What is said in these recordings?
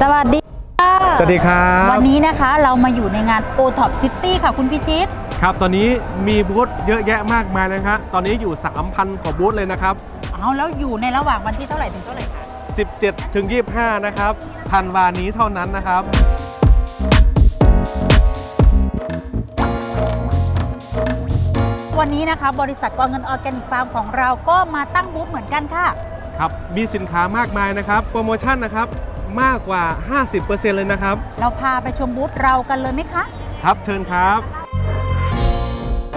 สวัสดีค่ะสวัสดีครับ วันนี้นะคะเรามาอยู่ในงาน o t o p City ค่ะคุณพิชิต ครับตอนนี้มีบูธเยอะแยะมากมายเลยครับตอนนี้อยู่ 3,000กว่าบูธเลยนะครับ เอาแล้วอยู่ในระหว่างวันที่เท่าไหร่ถึงเท่าไหร่คะ17 ถึง 25 นะครับธันวานี้เท่านั้นนะครับ วันนี้นะคะบริษัทกองเงินออร์แกนิกฟาร์มของเราก็มาตั้งบูธเหมือนกันค่ะ ครับ มีสินค้ามากมายนะครับ โปรโมชั่นนะครับ มากกว่า 50%เลยนะครับ เราพาไปชมบูธเรากันเลยไหมคะ ครับเชิญครับ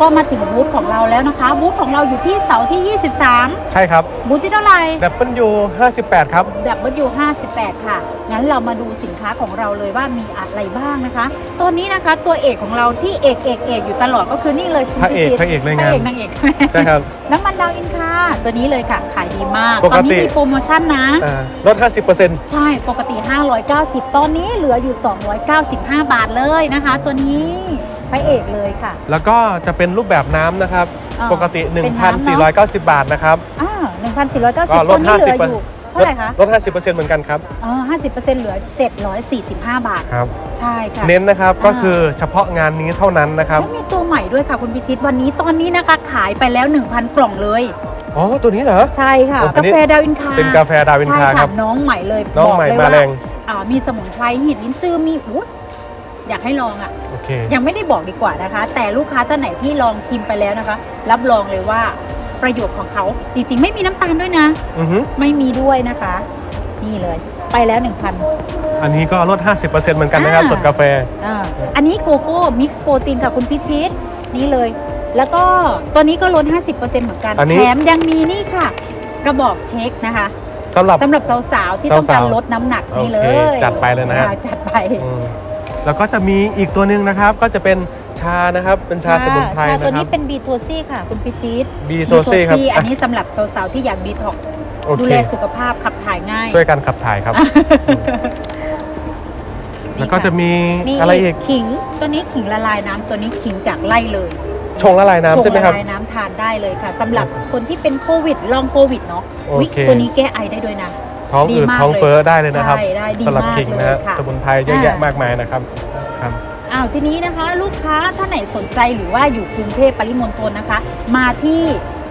ก็มาถึงบูธของเราแล้วนะคะบูธของเราอยู่ที่เสาที่23ใช่ครับบูธที่เท่าไหร่ ดับเบิลยู58 ครับแบบบัอยู่58 ค่ะ งั้นเรามาดูสินค้าของเราเลยว่ามีอะไรบ้างนะคะตอนนี้นะคะตัวเอกของเราที่เอกเอกเอกอยู่ตลอดก็คือนี่เลยคุณพระเอกพิชิตพระเอกเลยพงาระนเอกนางเอกใช่ครับ น้ำมันดาวอินคา ตัวนี้เลยค่ะขายดีมาก ปตกอนติ นี้มีโปรโมชั่นนะ อ่าลด 50%ใช่ปกติ 590 ตอนนี้เหลืออยู่ 295 บาทเลยนะคะ ตัวนี้พระเอกเลยค่ะ แล้วก็จะเป็นรูปแบบน้ำนะครับ อ่าปกติ เป็นน้ำเนอะ 1,490 บาทนะครับ อ่า1,490 ก็ลตอดนนี้เหลือ50%อยู่เท่าไหร่คะลด 50%เหมือนกันครับ อ๋อ50%เหลือ 745 บาท ครับ ใช่ค่ะ เน้นนะครับอ่าก็คือเฉพาะงานนี้เท่านั้นนะครับ แล้วมีตัวใหม่ด้วยค่ะคุณพิชิตวันนี้ตอนนี้นะคะขายไปแล้ว 1,000 กล่องเลย อ๋อตัวนี้เหรอ ใช่ค่ะ โอ้อักานนี้ แฟดาวอินคาเป็นกาแฟดาวินใช่คาคค่ะรับ น้องใหม่เลยน้องใหม่บกเลยมาว่าแรง อ่ามีสมุนไพรหินลิ้นจือมีอุ๊ยอยากให้ลองอะ โอเค ยังไม่ได้บอกดีกว่านะคะ แต่ลูกค้าท่านไหนที่ลองชิมไปแล้วนะคะ รับรองเลยว่าประโยชน์ของเขาจริงๆ ไม่มีน้ำตาลด้วยนะ อือฮึไม่มีด้วยนะคะ นี่เลย ไปแล้ว 1,000 อันนี้ก็ลด 50%เหมือนกันนะครับอ่าส่วนกาแฟ อ่าอันนี้โกโก้มิกซ์โปรตีนค่ะคุณพิชิต นี่เลย แล้วก็ตัวนี้ก็ลด 50%เหมือนกัน อันนี้ แถมยังมีนี่ค่ะ กระบอกเช็คนะคะสำหรับ สำหรับสาวๆ ที่ต้องการสาวๆลดน้ำหนักนี่เลโอเคยจัดไปเลยนะฮะ อ่าจัดไปอืมแล้วก็จะมีอีกตัวหนึ่งนะครับ ก็จะเป็นชานะครับ เป็นชาสมุนไพรชาตัวนะครันี้บเป็นบีโทซี่ค่ะ คุณพิชิตบีโทซี่ครับอันนี้สำหรับสาวๆ ที่อยากดีท็อกซ์โอดูเคแลสุขภาพขับถ่ายง่ายช่วยกันขับถ่ายครับ แล้วก็จะมีมีอะไรอีก ขิงตัวนี้ขิงละลายน้ำตัวนี้ขิงจากไล่เลย ชงละลายน้ำใช่ไหมครับละลายน้ำทานได้เลยค่ะสำหรับคนที่เป็นโควิดลองโควิดเนาะโออุ๊ยเค ตัวนี้แก้ไอได้ด้วยนะ ท้องอืดดีมากท้องเฟ้อได้เลยนะครับใช่ได้ดีสำหรับมากขิงเลนะยฮะค่ะสมุนไพรเยอะแยะอ่าม มากมายนะครับครับ อ้าวทีนี้นะคะ ลูกค้าท่านไหนสนใจหรือว่าอยู่กรุงเทพปริมณฑลนะคะ มาที่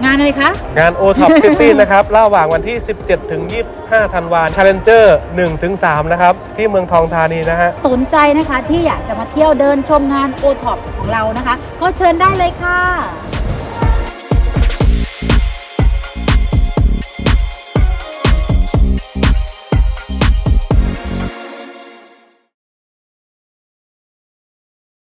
งานอะไรคะ งาน o t o p City นะครับ ระหว่างวันที่ 17 ถึง 25 ธันวาคม Challenger 1 ถึง 3 นะครับ ที่เมืองทองธานีนะฮะ สนใจนะคะที่อยากจะมาเที่ยวเดินชมงานโอท็อปของเรานะคะ ก็เชิญได้เลยค่ะ